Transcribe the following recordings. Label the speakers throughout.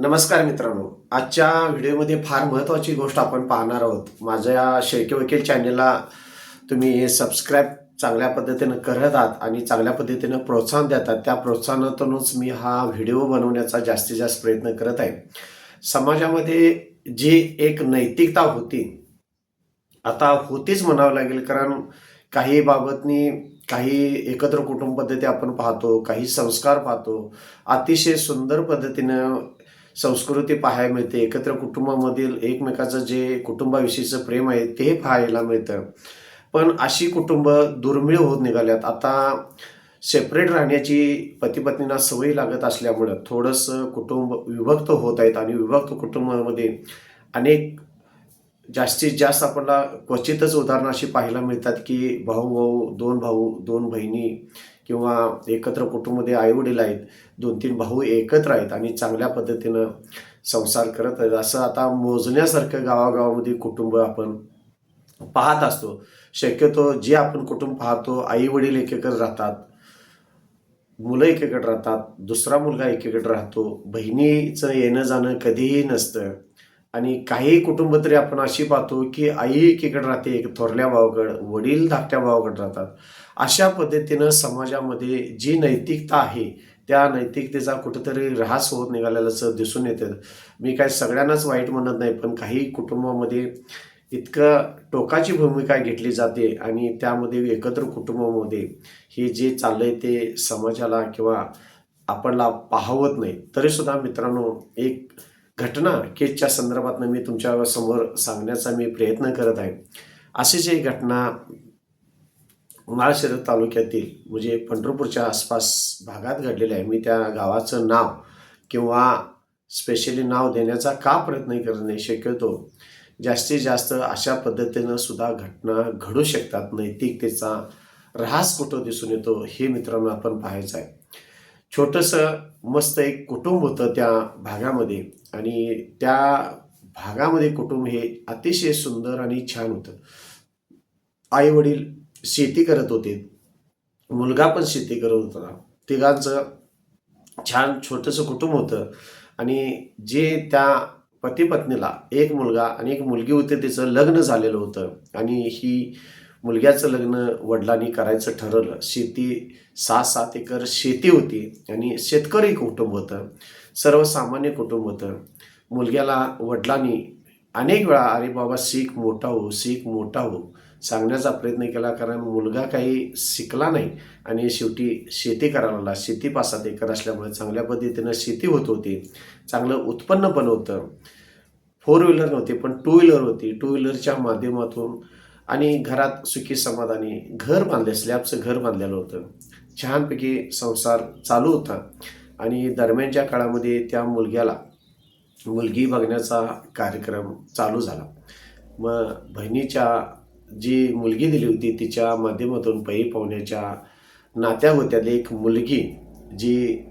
Speaker 1: नमस्कार मित्रांनो. आजच्या व्हिडिओमध्ये फार महत्त्वाची गोष्ट आपण पाहणार आहोत. माझ्या शेळके वकील चॅनेलला तुम्ही सबस्क्राईब चांगल्या पद्धतीनं करत आहात आणि चांगल्या पद्धतीनं प्रोत्साहन देतात त्या प्रोत्साहनातूनच मी हा व्हिडिओ बनवण्याचा जास्तीत जास्त प्रयत्न करत आहे. समाजामध्ये जी एक नैतिकता होती आता होतीच म्हणावं लागेल कारण काही बाबतनी काही एकत्र कुटुंब पद्धती आपण पाहतो काही संस्कार पाहतो. अतिशय सुंदर पद्धतीनं संस्कृती पाहायला मिळते. एकत्र कुटुंबामधील एकमेकाचं जे कुटुंबाविषयीचं प्रेम आहे ते पाहायला मिळतं. पण अशी कुटुंब दुर्मिळ होत निघाल्यात. आता सेपरेट राहण्याची पतीपत्नींना सवय लागत असल्यामुळं थोडंसं कुटुंब विभक्त होत आहेत आणि विभक्त कुटुंबामध्ये अनेक जास्तीत जास्त आपल्याला क्वचितच उदाहरणं अशी पाहायला मिळतात की भाऊ भाऊ दोन भाऊ दोन बहिणी किंवा एकत्र कुटुंबमध्ये आईवडील आहेत दोन तीन भाऊ एकत्र आहेत आणि चांगल्या पद्धतीनं संसार करत आहेत असं आता मोजण्यासारखं गावागावामध्ये कुटुंब आपण पाहत असतो. शक्यतो जे आपण कुटुंब पाहतो आई वडील एकीकडे राहतात मुलं एकीकडे राहतात दुसरा मुलगा एकीकडे राहतो बहिणीचं येणं जाणं कधीही नसतं. आणि काही कुटुंब तरी आपण अशी पाहतो की आई एकीकडे राहते एक थोरल्या भावाकडं वडील धाकट्या भावाकडे राहतात. अशा पद्धतीनं समाजामध्ये जी नैतिकता आहे त्या नैतिकतेचा कुठेतरी ऱ्हास होत निघालेल्याचं दिसून येतं. मी काय सगळ्यांनाच वाईट म्हणत नाही पण काही कुटुंबामध्ये इतकं टोकाची भूमिका घेतली जाते आणि त्यामध्ये एकत्र कुटुंबामध्ये हे जे चाललंय ते समाजाला किंवा आपणला पाहवत नाही. तरीसुद्धा मित्रांनो एक घटना केसच्या संदर्भात मी तुमच्यासमोर सांगण्याचा मी प्रयत्न करत आहे. अशी जी घटना माळशिरस तालुक्यातील म्हणजे पंढरपूरच्या आसपास भागात घडलेली आहे. मी त्या गावाचं नाव किंवा स्पेशली नाव देण्याचा का प्रयत्न करणे नाही शक्यतो जास्तीत जास्त अशा पद्धतीनं सुद्धा घटना घडू शकतात. नैतिकतेचा ऱ्हास कुठं दिसून येतो हे मित्रांनो आपण पाहायचं आहे. छोटंसं मस्त एक कुटुंब होतं त्या भागामध्ये. आणि त्या भागामध्ये कुटुंब हे अतिशय सुंदर आणि छान होतं. आई वडील शेती करत होते. मुलगा पण शेती करत होता. तिघांचं छान छोटंसं कुटुंब होतं. आणि जे त्या पती पत्नीला एक मुलगा आणि एक मुलगी होती तिचं लग्न झालेलं होतं. आणि ही मुलग्याचं लग्न वडिलांनी करायचं ठरवलं. शेती सहा सात एकर शेती होती आणि शेतकरी कुटुंब होतं. सर्वसामान्य कुटुंब होतं. मुलग्याला वडिलांनी अनेक वेळा अरे बाबा शीख मोठा हो शीख मोठा हो. सांगण्याचा प्रयत्न केला कारण मुलगा काही शिकला नाही आणि शेवटी शेती करायला लागला. शेती पाच सात एकर असल्यामुळे चांगल्या पद्धतीनं शेती होत होती. चांगलं उत्पन्न पण होतं. फोर व्हीलर नव्हती पण टू व्हीलर होती. टू व्हीलरच्या माध्यमातून आणि घरात सुखी समाधानी घर बांधले स्लॅबचं घर बांधलेलं होतं. छानपैकी संसार चालू होता. आणि दरम्यानच्या काळामध्ये त्या मुलग्याला मुलगी बघण्याचा कार्यक्रम चालू झाला. मग बहिणीच्या जी मुलगी दिली होती तिच्या माध्यमातून पै पाहुण्याच्या नात्या होत्या. एक मुलगी जी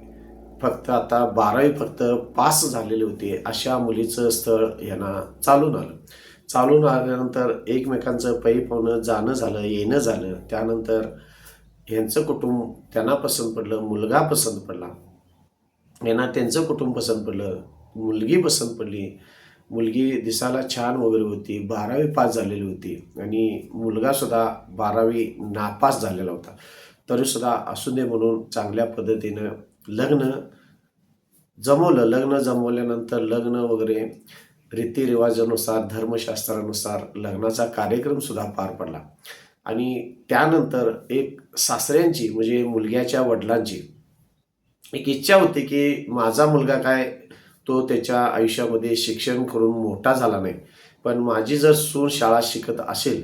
Speaker 1: फक्त आता बारावी फक्त पास झालेली होती अशा मुलीचं स्थळ यांना चालून आलं. चालून आल्यानंतर एकमेकांचं पै पाहणं जाणं झालं येणं झालं. त्यानंतर यांचं कुटुंब त्यांना पसंत पडलं मुलगा पसंत पडला. यांना त्यांचं कुटुंब पसंत पडलं मुलगी पसंत पडली. मुलगी दिसायला छान वगैरे होती बारावी पास झालेली होती. आणि मुलगासुद्धा बारावी नापास झालेला होता. तरीसुद्धा असू दे म्हणून चांगल्या पद्धतीनं लग्न जमवलं. लग्न जमवल्यानंतर लग्न वगैरे रीतिरिवाजानुसार धर्मशास्त्रानुसार लग्नाचा कार्यक्रमसुद्धा पार पडला. आणि त्यानंतर एक सासऱ्यांची म्हणजे मुलग्याच्या वडिलांची एक इच्छा होती की माझा मुलगा काय तो त्याच्या आयुष्यामध्ये शिक्षण करून मोठा झाला नाही. पण माझी जर सून शाळा शिकत असेल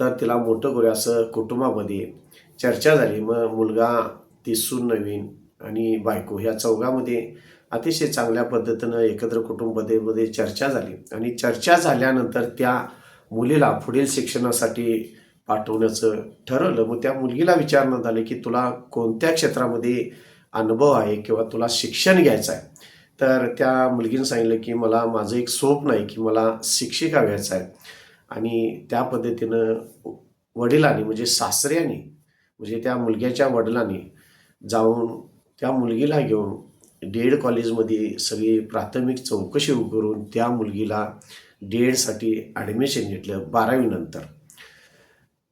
Speaker 1: तर तिला मोठं करूया असं कुटुंबामध्ये चर्चा झाली. मग मुलगा ती सून नवीन आणि बायको ह्या चौघामध्ये अतिशय चांगल्या पद्धतीनं एकत्र कुटुंबतेमध्ये चर्चा झाली. आणि चर्चा झाल्यानंतर त्या मुलीला पुढील शिक्षणासाठी पाठवण्याचं ठरवलं. मग त्या मुलगीला विचारण्यात आले की तुला कोणत्या क्षेत्रामध्ये अनुभव आहे किंवा तुला शिक्षण घ्यायचं आहे? तर त्या मुलगीनं सांगितलं की मला माझं एक स्वप्न आहे की मला शिक्षिका व्हायचं आहे. आणि त्या पद्धतीनं वडिलांनी म्हणजे सासऱ्यांनी म्हणजे त्या मुलग्याच्या वडिलांनी जाऊन त्या मुलगीला घेऊन डेड कॉलेजमध्ये सगळी प्राथमिक चौकशी करून त्या मुलगीला डेडसाठी ॲडमिशन घेतलं बारावीनंतर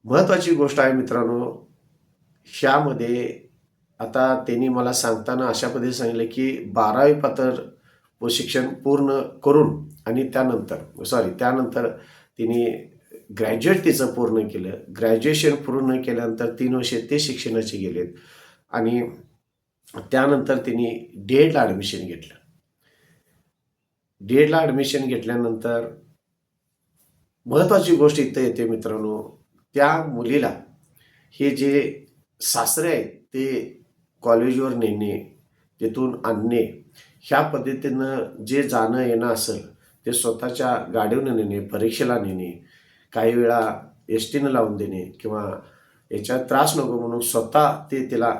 Speaker 1: महत्त्वाची गोष्ट आहे मित्रांनो ह्यामध्ये आता त्यांनी मला सांगताना अशा पद्धतीने सांगितलं की बारावी पातळ व शिक्षण पूर्ण करून आणि त्यानंतर सॉरी त्यानंतर तिने ग्रॅज्युएट तिचं पूर्ण केलं. ग्रॅज्युएशन पूर्ण केल्यानंतर तीन वर्षे ते शिक्षणाचे गेलेत. आणि त्यानंतर तिने डी एडला ॲडमिशन घेतलं. डी एडला ॲडमिशन घेतल्यानंतर महत्त्वाची गोष्ट इथं येते मित्रांनो त्या मुलीला हे जे सासरे आहेत ते कॉलेजवर नेणे तिथून आणणे ह्या पद्धतीनं जे जाणं येणं असेल ते स्वतःच्या गाडीवनं नेणे परीक्षेला नेणे काही वेळा एस टीनं लावून देणे किंवा याच्यात त्रास नको म्हणून स्वतः ते तिला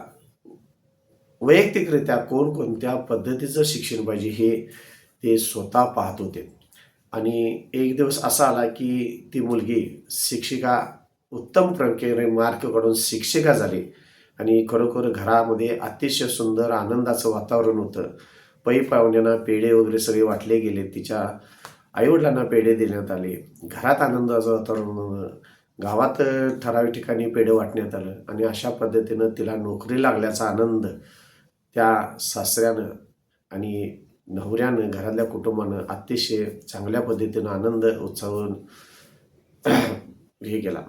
Speaker 1: वैयक्तिकरित्या कोणकोणत्या पद्धतीचं शिक्षण पाहिजे हे ते स्वतः पाहत होते. आणि एक दिवस असा आला की ती मुलगी शिक्षिका उत्तम प्रकारे मार्क काढून शिक्षिका झाली. आणि खरोखर घरामध्ये अतिशय सुंदर आनंदाचं वातावरण होतं. पै पाहुण्यांना पेढे वगैरे सगळे वाटले गेले. तिच्या आईवडिलांना पेढे देण्यात आले. घरात आनंदाचं वातावरण होतं. गावात ठराविक ठिकाणी पेढे वाटण्यात आलं. आणि अशा पद्धतीनं तिला नोकरी लागल्याचा आनंद त्या सासऱ्यानं आणि नवऱ्यानं घरातल्या कुटुंबानं अतिशय चांगल्या पद्धतीनं आनंद उत्सवून हे केला.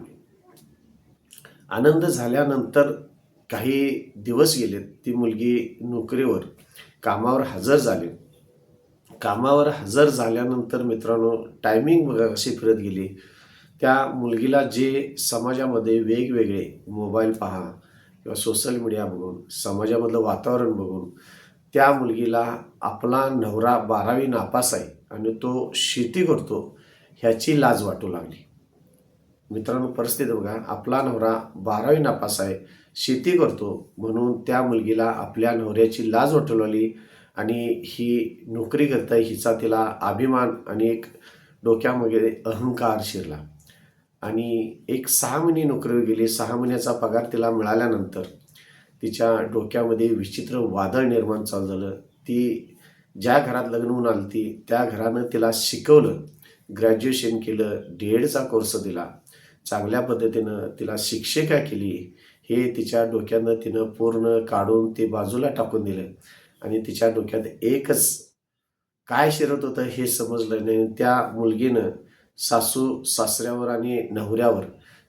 Speaker 1: आनंद झाल्यानंतर काही दिवस गेले ती मुलगी नोकरीवर कामावर हजर झाली. कामावर हजर झाल्यानंतर मित्रांनो टायमिंग बघा कशी फिरत गेली. त्या मुलगीला जे समाजामध्ये वेगवेगळे मोबाईल पहा किंवा सोशल मीडिया बघून समाजामधलं वातावरण बघून त्या मुलगीला आपला नवरा बारावी नापास आहे आणि तो शेती करतो ह्याची लाज वाटू लागली. मित्रांनो परिस्थिती बघा. आपला नवरा बारावी नापास आहे शेती करतो म्हणून त्या मुलगीला आपल्या नवऱ्याची लाज वाटू लागली आणि ही नोकरी करता हिचा तिला अभिमान आणि एक डोक्यामध्ये अहंकार शिरला. आणि एक सहा महिने नोकरीवर गेली सहा महिन्याचा पगार तिला मिळाल्यानंतर तिच्या डोक्यामध्ये विचित्र वादळ निर्माण चालू झालं. ती ज्या घरात लग्न होऊन आली ती त्या घरानं तिला शिकवलं ग्रॅज्युएशन केलं डी एडचा कोर्स दिला. चांगल्या पद्धतीनं तिला शिक्षिका केली. हे तिच्या डोक्यानं तिनं पूर्ण काढून ते बाजूला टाकून दिलं. आणि तिच्या डोक्यात एकच काय शिरत होतं हे समजलं नाही. त्या मुलगीनं सासू सासऱ्यावर आणि नवऱ्यावर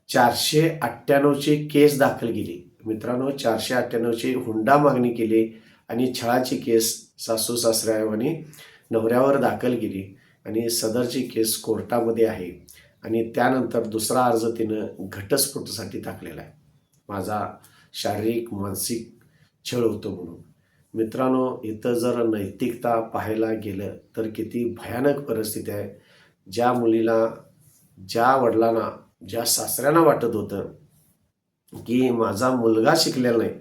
Speaker 1: चारशे अठ्ठ्याण्णवची केस दाखल केली. मित्रांनो चारशे अठ्ठ्याण्णवची हुंडा मागणी केली आणि छळाची केस सासू सासऱ्या आणि नवऱ्यावर दाखल केली आणि सदरची केस कोर्टामध्ये आहे आणि त्यानंतर दुसरा अर्ज तिनं घटस्फोटासाठी टाकलेला आहे. माझा शारीरिक मानसिक छळ होतो म्हणून. मित्रांनो इथं जर नैतिकता पाहायला गेलं तर किती भयानक परिस्थिती आहे. ज्या मुलीला ज्या वडिलांना ज्या सासऱ्यांना वाटत होतं की माझा मुलगा शिकलेला नाही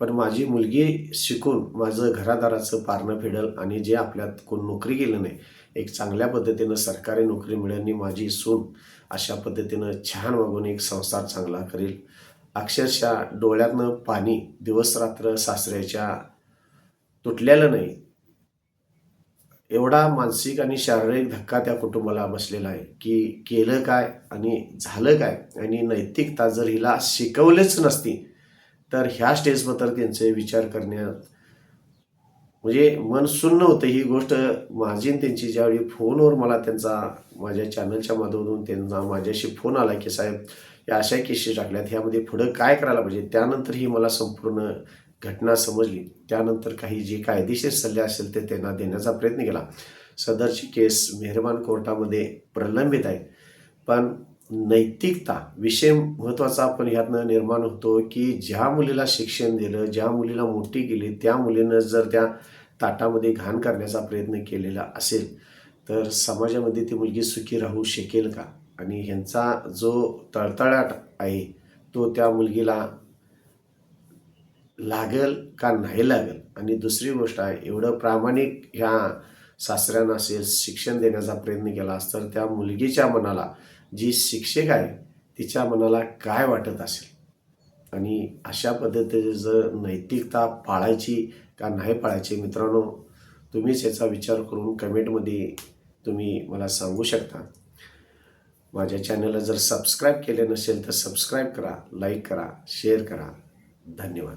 Speaker 1: पण माझी मुलगी शिकून माझं घरादाराचं पारणं फेडल आणि जे आपल्यात कोण नोकरी केलं नाही एक चांगल्या पद्धतीनं सरकारी नोकरी मिळेल आणि माझी सून अशा पद्धतीनं छान वागून एक संसार चांगला करेल. अक्षरशः डोळ्यातनं पाणी दिवसरात्र सासऱ्याच्या तुटलेलं नाही एवढा मानसिक आणि शारीरिक धक्का त्या कुटुंबाला बसलेला आहे की केलं काय आणि झालं काय आणि नैतिकता जर हिला शिकवलेच नसती तर ह्या स्टेजबद्दल त्यांचे विचार करण्यात म्हणजे मन सुन्न होतं. ही गोष्ट माझी त्यांची ज्यावेळी फोनवर मला त्यांचा माझ्या चॅनलच्या माध्यमातून त्यांना माझ्याशी फोन आला की साहेब या अशा केसेस टाकल्यात ह्यामध्ये पुढं काय करायला पाहिजे? त्यानंतर ही मला संपूर्ण घटना समजली त्यानंतर काही जे कायदेशीर सल्ले असेल ते त्यांना देण्याचा प्रयत्न केला. सदरची केस मेहरबान कोर्टामध्ये प्रलंबित आहे. पण नैतिकता विषय महत्त्वाचा आपण ह्यातनं निर्माण होतो की ज्या मुलीला शिक्षण दिलं ज्या मुलीला मोठी केली त्या मुलीनं जर त्या ताटामध्ये घाण करण्याचा प्रयत्न केलेला असेल तर समाजामध्ये ती मुलगी सुखी राहू शकेल का? आणि ह्यांचा जो तळतळाट आहे तो त्या मुलगीला लागेल का नाही लागेल? आणि दुसरी गोष्ट आहे एवढं प्रामाणिक ह्या सासऱ्यांना असेल शिक्षण देण्याचा प्रयत्न केला तर त्या मुलगीच्या मनाला जी शिक्षक आहे तिच्या मनाला काय वाटत असेल? आणि अशा पद्धतीने जर नैतिकता पाळायची का नाही पाळायची मित्रांनो तुम्हीच याचा विचार करून कमेंटमध्ये तुम्ही मला सांगू शकता. माझ्या चॅनलला जर सबस्क्राईब केले नसेल तर सबस्क्राईब करा लाईक करा शेअर करा. धन्यवाद.